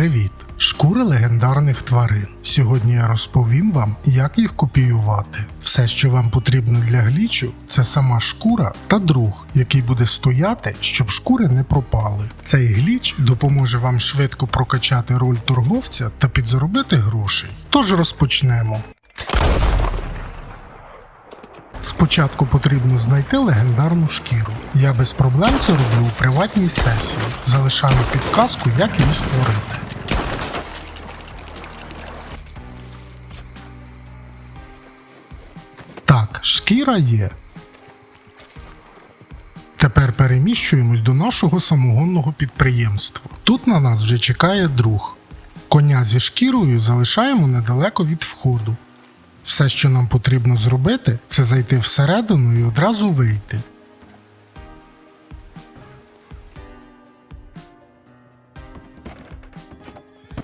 Привіт! Шкури легендарних тварин. Сьогодні я розповім вам, як їх копіювати. Все, що вам потрібно для глічу, це сама шкура та друг, який буде стояти, щоб шкури не пропали. Цей гліч допоможе вам швидко прокачати роль торговця та підзаробити грошей. Тож розпочнемо. Спочатку потрібно знайти легендарну шкіру. Я без проблем це роблю у приватній сесії. Залишаю підказку, як її створити. Шкіра є. Тепер переміщуємось до нашого самогонного підприємства. Тут на нас вже чекає друг. Коня зі шкірою залишаємо недалеко від входу. Все, що нам потрібно зробити, це зайти всередину і одразу вийти.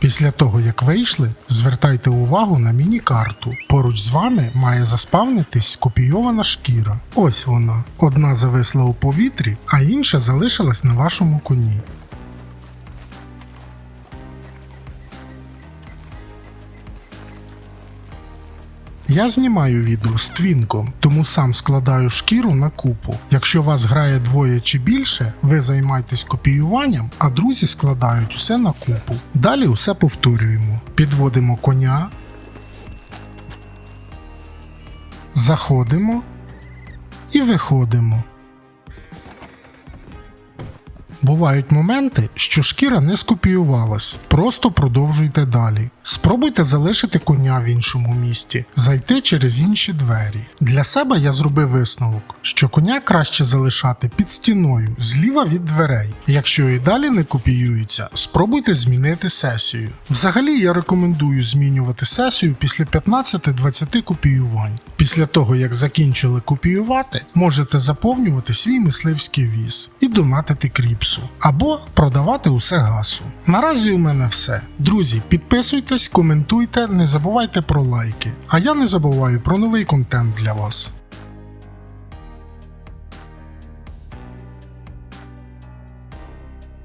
Після того, як вийшли, звертайте увагу на міні-карту. Поруч з вами має заспавнитись скопійована шкіра. Ось вона. Одна зависла у повітрі, а інша залишилась на вашому коні. Я знімаю відео з твінком, тому сам складаю шкіру на купу. Якщо вас грає двоє чи більше, ви займайтесь копіюванням, а друзі складають усе на купу. Далі усе повторюємо. Підводимо коня, заходимо і виходимо. Бувають моменти, що шкіра не скопіювалась. Просто продовжуйте далі. Спробуйте залишити коня в іншому місті, зайти через інші двері. Для себе я зробив висновок, що коня краще залишати під стіною, зліва від дверей. Якщо і далі не копіюється, спробуйте змінити сесію. Взагалі я рекомендую змінювати сесію після 15-20 копіювань. Після того, як закінчили копіювати, можете заповнювати свій мисливський віз і донатити кріпсу або продавати усе гасу. Наразі у мене все. Друзі, підписуйтесь, коментуйте, не забувайте про лайки. А я не забуваю про новий контент для вас.